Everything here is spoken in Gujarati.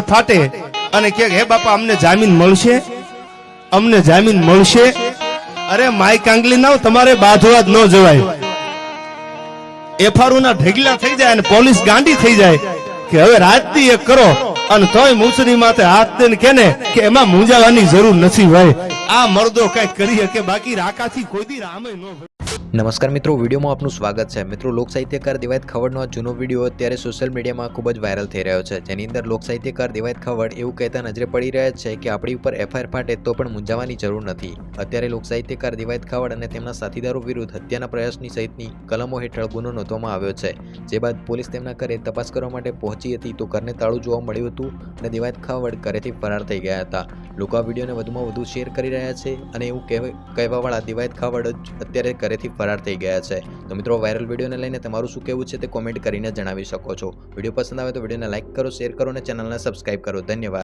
ફાટે અને કે, હે બાપા, અમને જામીન મળશે? અમને જામીન મળશે? અરે માય કાંગલી ના તમારે બાંધવા ન જવાય. એફઆરઓ ના ઢગલા થઈ જાય અને પોલીસ ગાંડી થઈ જાય કે, હવે રાજતી એક કરો. અને તોય મુસરી માથે હાથ દઈને કે ને કે, એમાં મૂંઝાવાની જરૂર નથી ભાઈ. આ મર્દો કઈ કરી શકે, બાકી રાકાથી કોઈ દી રામે ન. નમસ્કાર મિત્રો, વિડીયોમાં આપનું સ્વાગત છે. મિત્રો, લોક સાહિત્યકાર દિવાયત ખવડનો જૂનો વીડિયો અત્યારે સોશિયલ મીડિયામાં ખૂબ જ વાયરલ થઈ રહ્યો છે. જેની અંદર લોક સાહિત્યકાર દિવાયત ખવડ એવું કહેતા નજરે પડી રહ્યા છે કે આપણી ઉપર એફઆઈઆર ફાટે તો પણ મૂંઝાવાની જરૂર નથી. અત્યારે લોક સાહિત્યકાર દિવાયત ખવડ અને તેમના સાથીદારો વિરુદ્ધ હત્યાના પ્રયાસની સહિતની કલમો હેઠળ ગુનો નોંધવામાં આવ્યો છે. જે બાદ પોલીસ તેમના ઘરે તપાસ કરવા માટે પહોંચી હતી તો ઘરને તાળું જોવા મળ્યું હતું અને દિવાયત ખવડ ઘરેથી ફરાર થઈ ગયા હતા. લોકો આ વિડીયોને વધુમાં વધુ શેર કરી રહ્યા છે અને એવું કહેવા- કહેવાવાળા દિવાયત ખાવડ અત્યારે ઘરેથી ફરાર થઈ ગયા છે. તો મિત્રો વાયરલ વિડીયોને લઈને તમારું શું કહેવું છે તે કોમેન્ટ કરીને જણાવી શકો છો. વીડિયો પસંદ આવે તો વિડીયોને લાઇક કરો શેર કરો અને ચેનલને સબસ્ક્રાઈબ કરો. ધન્યવાદ.